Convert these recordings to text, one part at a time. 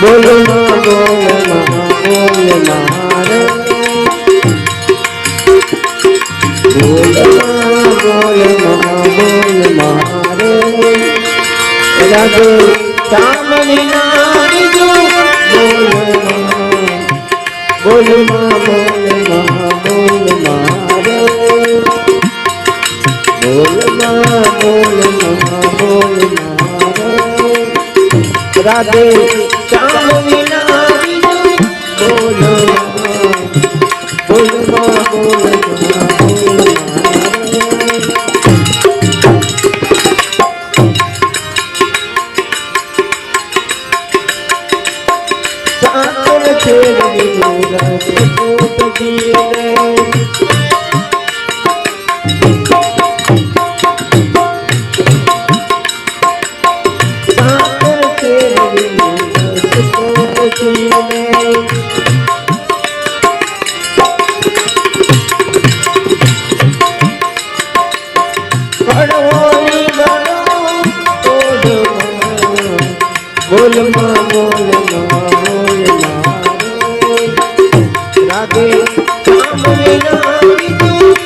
બોલ બોલ બોલ મારે બોલ બોલ બોલ બોલ બોલ બોલ બોલ રાધે ચામની નારી જો બોલમાં બોલ બોલમાં બોલમાં બોલ રાધે સાંભળે ના બીજું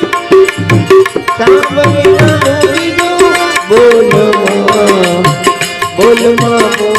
સાંભળે ના બોલ બોલમાં બોલમાં બોલમાં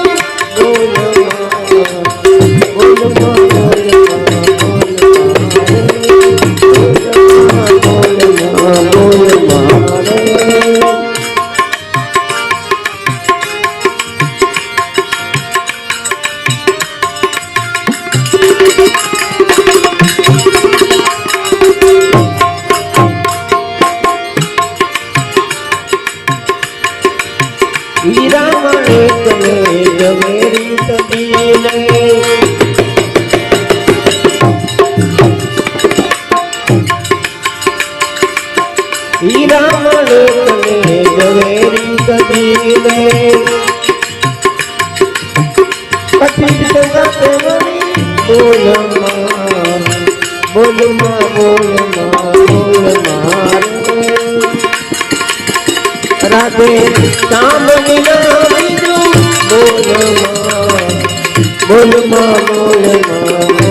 હીરા મળે તને ઝવેરી તબીલે હીરા મળે તને ઝવેરી તબીલે બોલમાં બોલમાં બોલમાં બોલમાં. રાધે સાંભળી બોલ બીજું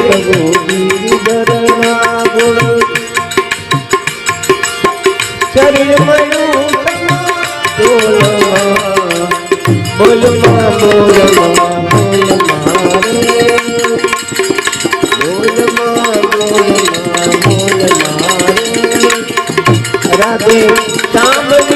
કહે પ્રભુ ગીરધર નાગો શરીર મનું રાધે સાંભળી